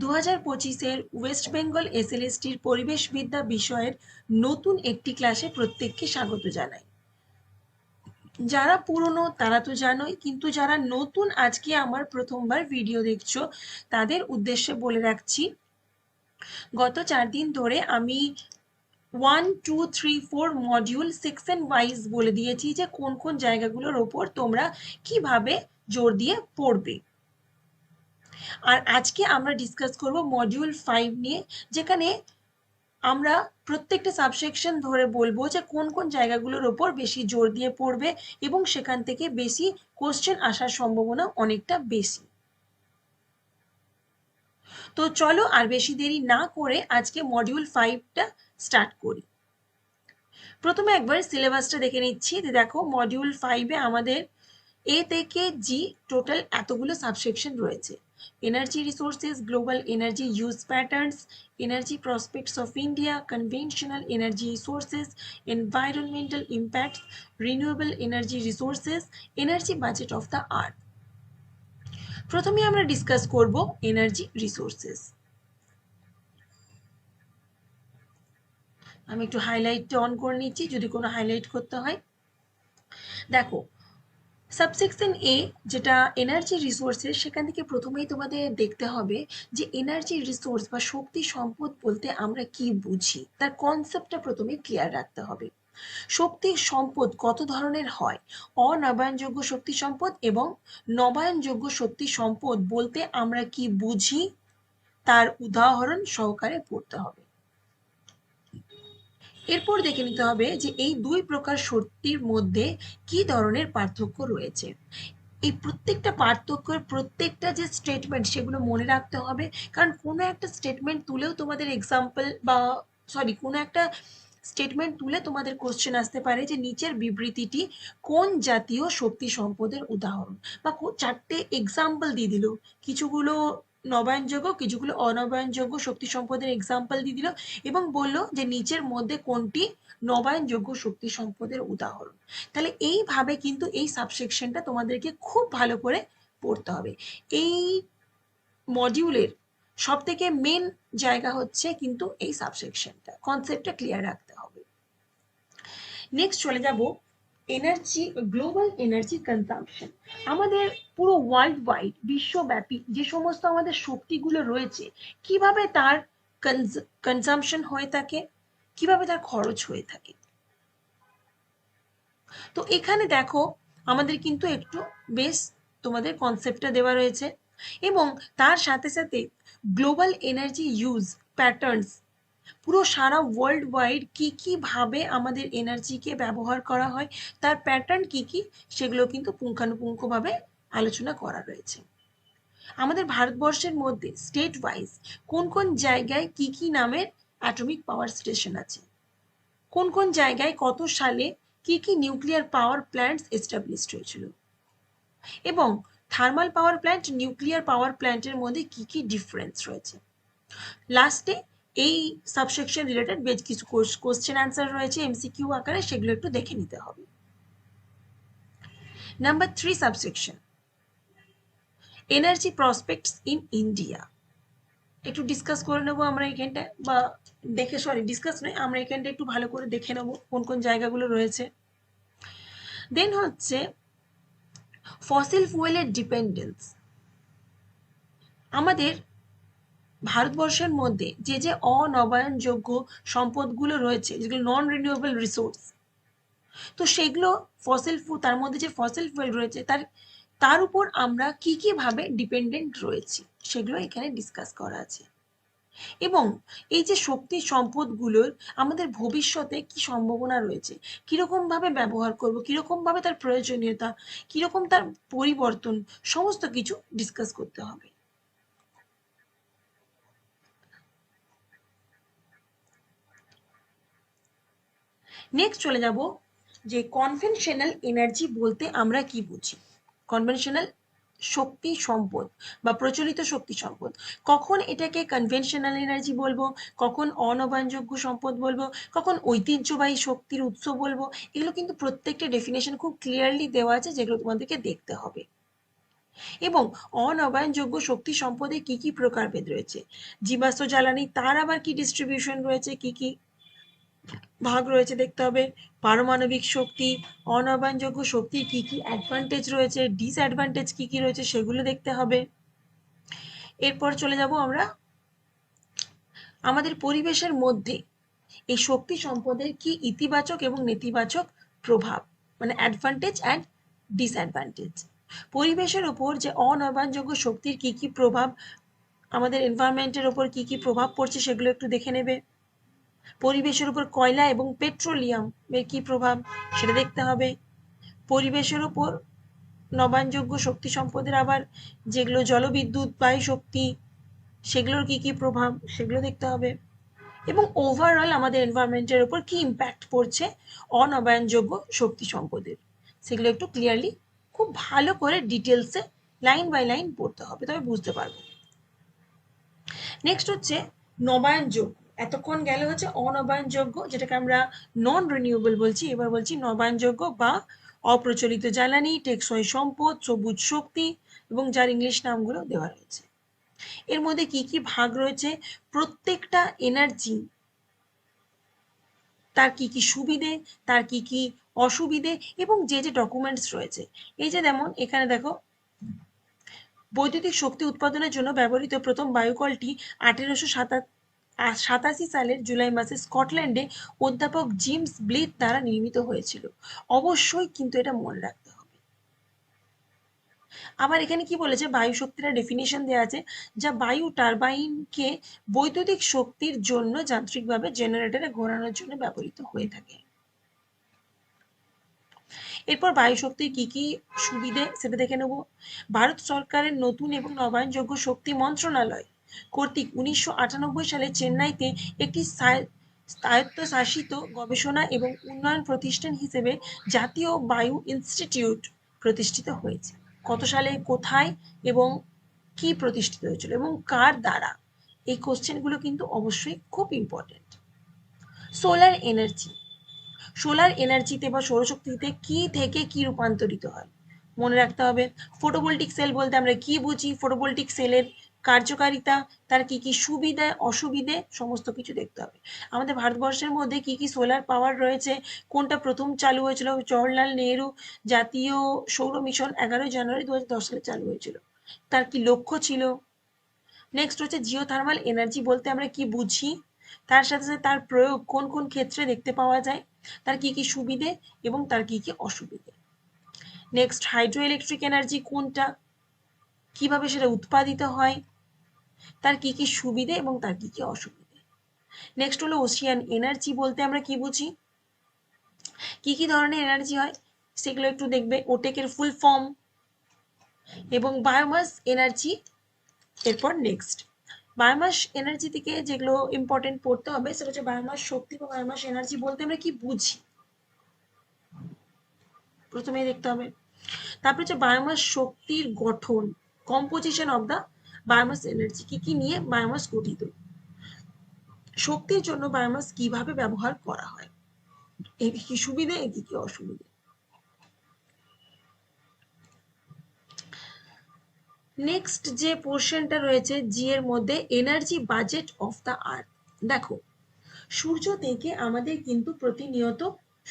দু হাজার পঁচিশের ওয়েস্ট বেঙ্গল এসএলএসটির পরিবেশবিদ্যা বিষয়ের নতুন একটি ক্লাসে প্রত্যেককে স্বাগত জানাই। যারা পুরনো, তারা তো জানোই, কিন্তু যারা নতুন আজকে আমার প্রথমবার ভিডিও দেখছ, তাদের উদ্দেশ্যে বলে রাখছি, গত চার দিন ধরে আমি one, two, three, four module section wise বলে দিয়েছি যে কোন কোন জায়গাগুলোর ওপর তোমরা কীভাবে জোর দিয়ে পড়বে। আর আজকে আমরা ডিসকাস করব মডিউল ফাইভ নিয়ে, যেখানে আমরা প্রত্যেকটা সাবসেকশন ধরে বলব যে কোন কোন জায়গাগুলোর ওপর বেশি জোর দিয়ে পড়বে এবং সেখান থেকে বেশি কোশ্চেন আসার সম্ভাবনা অনেকটা বেশি। তো চলো আর বেশি দেরি না করে আজকে মডিউল ফাইভটা স্টার্ট করি। প্রথমে একবার সিলেবাসটা দেখে নিচ্ছি। দেখো মডিউল ফাইভে আমাদের এ থেকে জি টোটাল এতগুলো সাবসেকশন রয়েছে। Energy resources, global energy use patterns, energy prospects of India, conventional energy sources, environmental impacts, renewable energy resources, energy budget of the earth. প্রথমে আমরা ডিসকাস করব এনার্জি রিসোর্সেস আমি একটু হাইলাইটটা অন করে নিচ্ছি যদি কোনো হাইলাইট করতে হয় দেখো সাবসেকশন এ যেটা এনার্জি রিসোর্সের সেখান থেকে প্রথমেই তোমাদের দেখতে হবে যে এনার্জি রিসোর্স বা শক্তি সম্পদ বলতে আমরা কি বুঝি। তার কনসেপ্টটা প্রথমে ক্লিয়ার রাখতে হবে। শক্তি সম্পদ কত ধরনের হয়? অনবায়নযোগ্য শক্তি সম্পদ এবং নবায়নযোগ্য শক্তি সম্পদ বলতে আমরা কি বুঝি? তার উদাহরণ সহকারে পড়তে হবে। এরপর দেখে নিতে হবে যে এই দুই প্রকার শক্তির মধ্যে কি ধরনের পার্থক্য রয়েছে। এই প্রত্যেকটা পার্থক্যের প্রত্যেকটা যে স্টেটমেন্ট সেগুলো মনে রাখতে হবে, কারণ কোনো একটা স্টেটমেন্ট তুলেও তোমাদের এক্সাম্পল বা সরি কোনো একটা স্টেটমেন্ট তুলে তোমাদের কোশ্চেন আসতে পারে যে নিচের বিবৃতিটি কোন জাতীয় শক্তি সম্পদের উদাহরণ। বা চারটে এক্সাম্পল দিয়ে দিল, কিছুগুলো নবায়নযোগ্য, কিছুগুলো অনবায়নযোগ্য শক্তি সম্পদের এক্সাম্পল দিয়ে দিল এবং বলল যে নিচের মধ্যে কোনটি নবায়নযোগ্য শক্তি সম্পদের উদাহরণ। তাহলে এইভাবে কিন্তু এই সাবসেকশনটা তোমাদেরকে খুব ভালো করে পড়তে হবে। এই মডিউলের সব থেকে মেন জায়গা হচ্ছে কিন্তু এই সাবসেকশনটা কনসেপ্টটা ক্লিয়ার রাখতে হবে। নেক্সট চলে যাব এনার্জি গ্লোবাল এনার্জি কনজাম্পশন আমাদের পুরো ওয়ার্ল্ড ওয়াইড বিশ্বব্যাপী যে সমস্ত আমাদের শক্তিগুলো রয়েছে, কীভাবে তার কনজাম্পশন হয়ে থাকে? কীভাবে তার খরচ হয়ে থাকে? তো এখানে দেখো, আমাদের কিন্তু একটু বেশ তোমাদের কনসেপ্টটা দেওয়া রয়েছে এবং তার সাথে সাথে গ্লোবাল এনার্জি ইউজ প্যাটার্নস পুরো সারা ওয়ার্ল্ড ওয়াইড কী কীভাবে আমাদের এনার্জিকে ব্যবহার করা হয়, তার প্যাটার্ন কি কি, সেগুলো কিন্তু পুঙ্খানুপুঙ্খভাবে আলোচনা করা রয়েছে। আমাদের ভারতবর্ষের মধ্যে স্টেট ওয়াইজ কোন কোন জায়গায় কি কি নামের অ্যাটমিক পাওয়ার স্টেশন আছে? কোন কোন জায়গায় কত সালে কি কি নিউক্লিয়ার পাওয়ার প্ল্যান্টস এস্টাবলিশড হয়েছিল? এবং thermal power plant nuclear power প্ল্যান্টের মধ্যে কি কি ডিফারেন্স রয়েছে? লাস্টে এই সাবসেকশন রিলেটেড বেশ কিছু কোশ্চেন অ্যান্সার রয়েছে এমসিকিউ আকারে সেগুলো একটু দেখে নিতে হবে। Number three subsection energy prospects in India একটু ডিসকাস করে নেব আমরা এখানটা, বা দেখে সরি ডিসকাস নয়, আমরা এখানটা একটু ভালো করে দেখে নেব কোন কোন জায়গাগুলো রয়েছে। দেন হচ্ছে ফসিল ফুয়েলের ডিপেন্ডেন্স আমাদের ভারতবর্ষের মধ্যে যে যে অনবায়নযোগ্য সম্পদগুলো রয়েছে, যেগুলো নন রিনিউয়েবল রিসোর্স তো সেগুলো ফসিল ফু তার মধ্যে যে ফসিল ফুয়েল রয়েছে, তার তার উপর আমরা কি কি ভাবে ডিপেন্ডেন্ট রয়েছি, সেগুলো এখানে ডিসকাস করা আছে। এবং এই যে শক্তি সম্পদগুলোর আমাদের ভবিষ্যতে কি সম্ভাবনা রয়েছে, কীরকম ভাবে ব্যবহার করব, কীরকম ভাবে তার প্রয়োজনীয়তা, কীরকম তার পরিবর্তন, সমস্ত কিছু ডিসকাস করতে হবে। নেক্সট চলে যাব যে কনভেনশনাল এনার্জি বলতে আমরা কি বুঝি? কনভেনশনাল শক্তি সম্পদ বা প্রচলিত শক্তি সম্পদ। কখন এটাকে কনভেনশনাল এনার্জি বলব? কখন অনবায়নযোগ্য সম্পদ বলব? কখন ঐতিহ্যবাহী শক্তির উৎস বলব? এগুলো কিন্তু প্রত্যেকটা ডেফিনেশন খুব ক্লিয়ারলি দেওয়া আছে, যেগুলো তোমাদেরকে দেখতে হবে। এবং অনবায়নযোগ্য শক্তি সম্পদে কি কি প্রকারভেদ রয়েছে? জীবাশ্ম জ্বালানি, তার আবার কি ডিস্ট্রিবিউশন রয়েছে? কি কি ভাগ রয়েছে দেখতে হবে। পারমাণবিক শক্তি অনবায়নযোগ্য শক্তির কি কি অ্যাডভান্টেজ রয়েছে ডিসঅ্যাডভান্টেজ কি কি রয়েছে সেগুলো দেখতে হবে। এরপর চলে যাব আমরা। আমাদের পরিবেশের মধ্যে এই শক্তি সম্পদের কি ইতিবাচক এবং নেতিবাচক প্রভাব? মানে অ্যাডভান্টেজ অ্যান্ড ডিসঅ্যাডভান্টেজ পরিবেশের ওপর যে অনবায়নযোগ্য শক্তির কি কি প্রভাব, আমাদের এনভায়রনমেন্টের ওপর কি কি প্রভাব পড়ছে সেগুলো একটু দেখে নেবে। পরিবেশের উপর কয়লা এবং পেট্রোলিয়াম এর কি প্রভাব সেটা দেখতে হবে। পরিবেশের উপর নবায়নযোগ্য শক্তি সম্পদের আবার যেগুলো জলবিদ্যুৎ বায়ু শক্তি সেগুলোর কি কি প্রভাব সেগুলো দেখতে হবে। এবং ওভারঅল আমাদের এনভায়রনমেন্টের উপর কি ইম্প্যাক্ট পড়ছে অনবায়নযোগ্য শক্তি সম্পদের? সেগুলো একটু ক্লিয়ারলি খুব ভালো করে ডিটেলসে লাইন বাই লাইন পড়তে হবে, তবে বুঝতে পারব। নেক্সট হচ্ছে নবায়নযোগ্য। এতক্ষণ গেলে হচ্ছে অনবায়নযোগ্য, যেটাকে আমরা নন রিনিউয়েবল বলছি। এবার বলছি নবায়নযোগ্য বা অপ্রচলিত জ্বালানি, টেকসই সম্পদ, সবুজ শক্তি এবং যার ইংলিশ নামগুলো দেওয়া রয়েছে। এর মধ্যে কি কি ভাগ রয়েছে? প্রত্যেকটা এনার্জি তার কি কি সুবিধে, তার কি কি অসুবিধে এবং যে যে ডকুমেন্টস রয়েছে। এই যে যেমন এখানে দেখো, বৈদ্যুতিক শক্তি উৎপাদনের জন্য ব্যবহৃত প্রথম বায়ুকলটি আঠেরোশো সাতাশি সালের জুলাই মাসে স্কটল্যান্ডে অধ্যাপক জিমস ব্লিথ দ্বারা নির্মিত হয়েছিল। অবশ্যই কিন্তু এটা মনে রাখতে হবে। আবার এখানে কি বলেছে? বায়ু শক্তির ডেফিনেশন দেওয়া আছে যা বায়ু টারবাইনকে বৈদ্যুতিক শক্তির জন্য যান্ত্রিকভাবে জেনারেটরে ঘোরানোর জন্য ব্যবহৃত হয়ে থাকে। এরপর বায়ু শক্তির কি কি সুবিধে? সেটা দেখে নেব। ভারত সরকারের নতুন এবং নবায়নযোগ্য শক্তি মন্ত্রণালয় কর্তৃক উনিশশো আটানব্বই সালে চেন্নাইতে একটি স্বায়ত্তশাসিত গবেষণা এবং উন্নয়ন প্রতিষ্ঠান হিসেবে জাতীয় বায়ু ইনস্টিটিউট প্রতিষ্ঠিত হয়েছে। কত সালে, কোথায় এবং কি প্রতিষ্ঠিত হয়েছিল এবং কার দ্বারা? এই কোশ্চেনগুলো কিন্তু অবশ্যই খুব ইম্পর্টেন্ট সোলার এনার্জি সোলার এনার্জিতে বা সৌরশক্তিতে কি থেকে কি রূপান্তরিত হয়? মনে রাখতে হবে ফটোভোল্টিক সেল বলতে আমরা কি বুঝি? ফটোভোল্টিক সেলের কার্যকারিতা, তার কি কি সুবিধা, অসুবিধে, সমস্ত কিছু দেখতে হবে। আমাদের ভারতবর্ষের মধ্যে কি কি সোলার পাওয়ার রয়েছে, কোনটা প্রথম চালু হয়েছিল? জওহরলাল নেহরু জাতীয় সৌর মিশন এগারোই জানুয়ারি দু হাজার দশ সালে চালু হয়েছিল। তার কি লক্ষ্য ছিল? নেক্সট হচ্ছে জিও থার্মাল এনার্জি বলতে আমরা কি বুঝি? তার সাথে সাথে তার প্রয়োগ কোন কোন ক্ষেত্রে দেখতে পাওয়া যায়? তার কি কি সুবিধে এবং তার কি কি অসুবিধে? নেক্সট হাইড্রো ইলেকট্রিক এনার্জি কোনটা? কীভাবে সেটা উৎপাদিত হয়, তার কি কি সুবিধে এবং তার কি কি অসুবিধে। নেক্সট হলো ওশিয়ান এনার্জি বলতে আমরা কি বুঝি? কি কি ধরনের এনার্জি হয়, সেগুলো একটু দেখবে। ওটেকের ফুল ফর্ম এবং বায়োমাস এনার্জি এরপর নেক্সট বায়োমাস এনার্জি থেকে যেগুলো ইম্পর্টেন্ট পড়তে হবে, সেটা হচ্ছে বায়োমাস শক্তি বা বায়োমাস এনার্জি বলতে আমরা কি বুঝি? প্রথমেই দেখতে হবে। তারপরে হচ্ছে বায়োমাস শক্তির গঠন। Composition of the biomass energy কি কি নিয়ে বায়োমাস গঠিত? শক্তির জন্য বায়োমাস কীভাবে ব্যবহার করা হয়? কি সুবিধে কি কি অসুবিধে? নেক্সট যে পোর্শনটা রয়েছে জি এর মধ্যে energy budget of the earth দেখো, সূর্য থেকে আমাদের কিন্তু প্রতিনিয়ত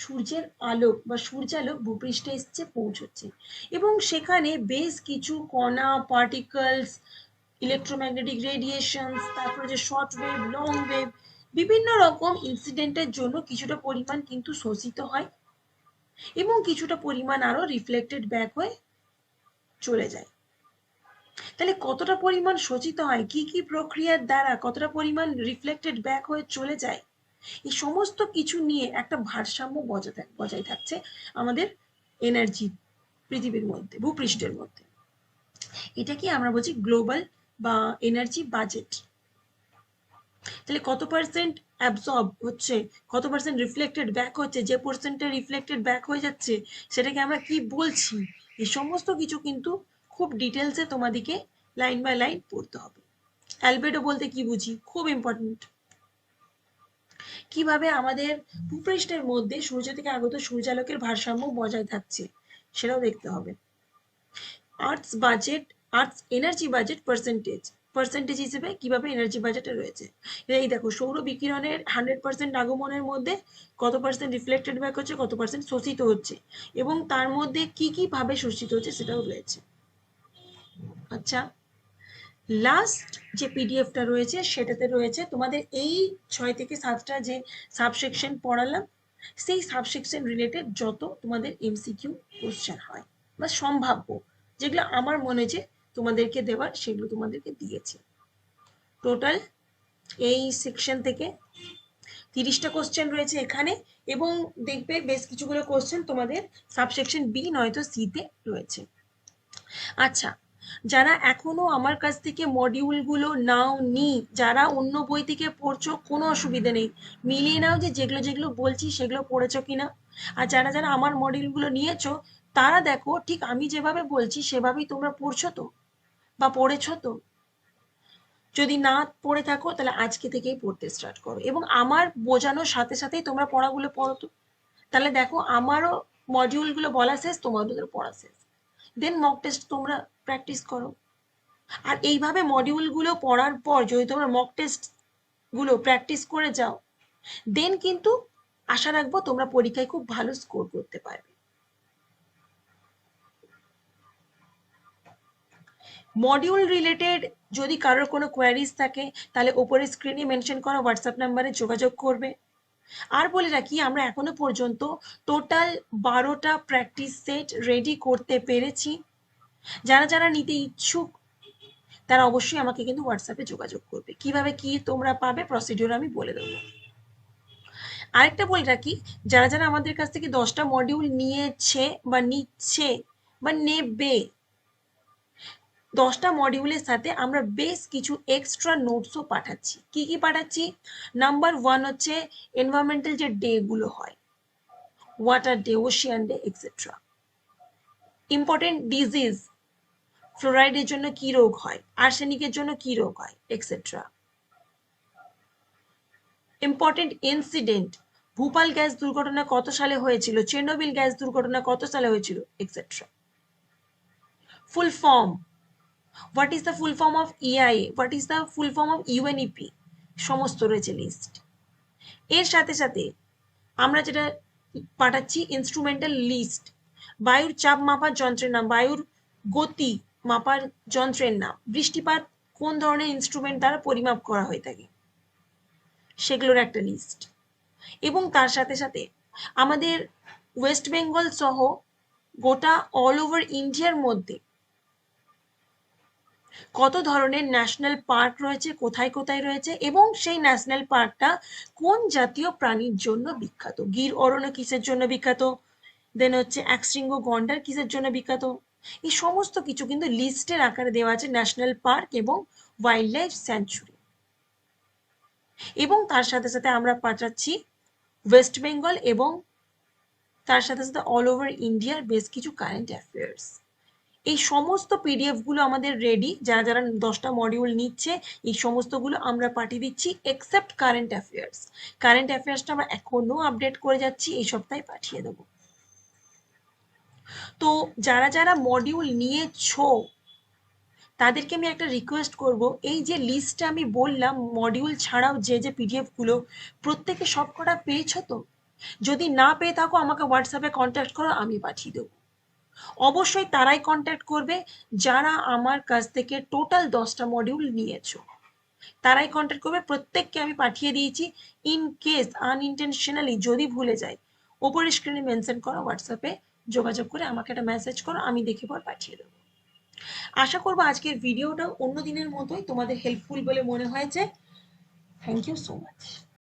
সূর্যের আলোক বা সূর্যালোক ভূপৃষ্ঠে এসছে, পৌঁছচ্ছে। এবং সেখানে বেশ কিছু কণা পার্টিকলস ইলেকট্রোম্যাগনেটিক রেডিয়েশনস তারপরে যে শর্ট ওয়েভ লং ওয়েভ বিভিন্ন রকম ইনসিডেন্টের জন্য কিছুটা পরিমাণ কিন্তু শোষিত হয় এবং কিছুটা পরিমাণ আরও রিফ্লেক্টেড ব্যাক হয়ে চলে যায়। তাহলে কতটা পরিমাণ শোষিত হয়, কি কি প্রক্রিয়ার দ্বারা কতটা পরিমাণ রিফ্লেক্টেড ব্যাক হয়ে চলে যায় এই সমস্ত কিছু নিয়ে একটা ভারসাম্য বজায় বজায় থাকছে আমাদের এনার্জি পৃথিবীর মধ্যে, ভূপৃষ্ঠের মধ্যে। এটা কি আমরা বলছি গ্লোবাল বা এনার্জি বাজেট তাহলে কত পার্সেন্ট অ্যাবসর্ব হচ্ছে, কত পার্সেন্ট রিফ্লেক্টেড ব্যাক হচ্ছে, যে পার্সেন্টটা রিফ্লেক্টেড ব্যাক হয়ে যাচ্ছে, সেটাকে আমরা কি বলছি? এই সমস্ত কিছু কিন্তু খুব ডিটেলসে তোমাদেরকে লাইন বাই লাইন পড়তে হবে। অ্যালবেডো বলতে কি বুঝি? খুব ইম্পর্টেন্ট কীভাবে আমাদের ভূপৃষ্ঠের মধ্যে সূর্য থেকে আগত সূর্যালোকের ভারসাম্য বজায় থাকছে সেটাও দেখতে হবে। Earth's budget earth's energy budget percentage percentage হিসেবে কীভাবে এনার্জি বাজেটে রয়েছে? এই দেখো, সৌর বিকিরণের হান্ড্রেড পার্সেন্ট আগমনের মধ্যে কত পার্সেন্ট রিফ্লেক্টেড ব্যাক হচ্ছে, কত পার্সেন্ট শোষিত হচ্ছে, এবং তার মধ্যে কি কি ভাবে শোষিত হচ্ছে সেটাও রয়েছে। আচ্ছা লাস্ট যে পিডিএফটা রয়েছে, সেটাতে রয়েছে তোমাদের এই ছয় থেকে সাতটা যে সাবসেকশন পড়ালাম, সেই সাবসেকশন রিলেটেড যত তোমাদের এমসিকিউ কোশ্চেন হয় বা সম্ভাব্য, যেগুলো আমার মনে যে তোমাদেরকে দেওয়ার, সেগুলো তোমাদেরকে দিয়েছে। টোটাল এই সেকশন থেকে তিরিশটা কোশ্চেন রয়েছে এখানে, এবং দেখবে বেশ কিছুগুলো কোশ্চেন তোমাদের সাবসেকশন বি নয়তো সিতে রয়েছে। আচ্ছা যারা এখনও আমার কাছ থেকে মডিউলগুলো নাও নি যারা অন্য বই থেকে পড়ছো, কোনো অসুবিধা নেই। মিলিয়ে নাও যে যেগুলো যেগুলো বলছি সেগুলো পড়েছো কিনা। আর যারা যারা আমার মডিউলগুলো নিয়েছো, তারা দেখো ঠিক আমি যেভাবে বলছি সেভাবেই তোমরা পড়ছো তো, বা পড়েছো তো। যদি না পড়ে থাকো, তাহলে আজকে থেকেই পড়তে স্টার্ট করো। এবং আমার বোঝানোর সাথে সাথেই তোমরা পড়াগুলো পড়ো তো। তাহলে দেখো, আমারও মডিউলগুলো বলা শেষ, তোমাদের পড়া শেষ। দেন মক টেস্ট তোমরা প্র্যাকটিস করো। আর এইভাবে মডিউলগুলো পড়ার পর যদি তোমরা মক টেস্টগুলো প্র্যাকটিস করে যাও দেন কিন্তু আশা রাখব তোমরা পরীক্ষায় খুব ভালো স্কোর করতে পারবে। মডিউল রিলেটেড যদি কারোর কোনো কোয়ারিজ থাকে, তাহলে ওপরে স্ক্রিনে মেনশন করা হোয়াটসঅ্যাপ নাম্বারে যোগাযোগ করবে। আর বলে রাখি, আমরা এখনও পর্যন্ত টোটাল বারোটা প্র্যাকটিস সেট রেডি করতে পেরেছি। যারা যারা নিতে ইচ্ছুক, তারা অবশ্যই আমাকে কিন্তু হোয়াটসঅ্যাপে যোগাযোগ করবে। কীভাবে কি তোমরা পাবে প্রসিডিওর আমি বলে দেবো। আরেকটা বলে রাখি, যারা যারা আমাদের কাছ থেকে দশটা মডিউল নিয়েছে বা নিচ্ছে বা নেবে দশটা মডিউলের সাথে আমরা বেশ কিছু এক্সট্রা নোটসও পাঠাচ্ছি। কি কি পাঠাচ্ছি? নাম্বার ওয়ান হচ্ছে এনভায়রনমেন্টাল যে ডে গুলো হয় water day ocean day etcetera important disease ফ্লোরাইডের জন্য কি রোগ হয়? আর্সেনিকের জন্য কি রোগ হয়? Etcetera important incident Bhopal gas দুর্ঘটনা কত সালে হয়েছিল? চেরনোবিল গ্যাস দুর্ঘটনা কত সালে হয়েছিল? Etcetera full form what is the full form of EIA what is the full form of UNEP সমস্ত রয়েছে লিস্ট এর সাথে সাথে আমরা যেটা পাঠাচ্ছি ইনস্ট্রুমেন্টাল লিস্ট বায়ুর চাপ মাপার যন্ত্রের নাম, বায়ুর গতি মাপার যন্ত্রের নাম, বৃষ্টিপাত কোন ধরনের ইনস্ট্রুমেন্ট দ্বারা পরিমাপ করা হয়ে থাকে। সেগুলোর একটা লিস্ট এবং তার সাথে সাথে আমাদের ওয়েস্ট বেঙ্গল সহ গোটা অল ওভার ইন্ডিয়ার মধ্যে কত ধরনের ন্যাশনাল পার্ক রয়েছে, কোথায় কোথায় রয়েছে এবং সেই ন্যাশনাল পার্কটা কোন জাতীয় প্রাণীর জন্য বিখ্যাত? গির অরণ্য কিসের জন্য বিখ্যাত? দেন হচ্ছে একশৃঙ্গ গন্ডার কিসের জন্য বিখ্যাত? এই সমস্ত কিছু কিন্তু লিস্টের আকারে দেওয়া আছে ন্যাশনাল পার্ক এবং ওয়াইল্ড লাইফ স্যাঞ্চুরি এবং তার সাথে সাথে আমরা পাঠাচ্ছি ওয়েস্ট বেঙ্গল এবং তার সাথে সাথে অল ওভার ইন্ডিয়ার বেশ কিছু কারেন্ট অ্যাফেয়ার্স এই সমস্ত পিডিএফগুলো আমাদের রেডি যারা যারা দশটা মডিউল নিচ্ছে, এই সমস্তগুলো আমরা পাঠিয়ে দিচ্ছি এক্সেপ্ট কারেন্ট অ্যাফেয়ার্স কারেন্ট অ্যাফেয়ার্সটা আমরা এখনও আপডেট করে যাচ্ছি, এই সপ্তাহে পাঠিয়ে দেবো। তো যারা যারা মডিউল নিয়েছো, তাদেরকে আমি একটা রিকোয়েস্ট করব, এই যে লিস্টটা আমি বললাম মডিউল ছাড়াও যে যে পিডিএফগুলো, প্রত্যেকে সব কটা পেয়েছ তো? যদি না পেয়ে থাকো, আমাকে হোয়াটসঅ্যাপে কন্ট্যাক্ট করো, আমি পাঠিয়ে দেবো। অবশ্যই তারাই কন্ট্যাক্ট করবে যারা আমার কাছ থেকে টোটাল দশটা মডিউল নিয়েছো। তারাই কন্ট্যাক্ট করবে, প্রত্যেককে আমি পাঠিয়ে দিয়েছি ইন কেস আনইনটেনশনালি যদি ভুলে যাই। ওপরের স্ক্রিনে মেনশন করো হোয়াটসঅ্যাপে যোগাযোগ করে আমাকে একটা মেসেজ করো, আমি দেখে পর পাঠিয়ে দেবো। আশা করব আজকের ভিডিওটা অন্য দিনের মতোই তোমাদের হেল্পফুল বলে মনে হয়েছে। Thank you so much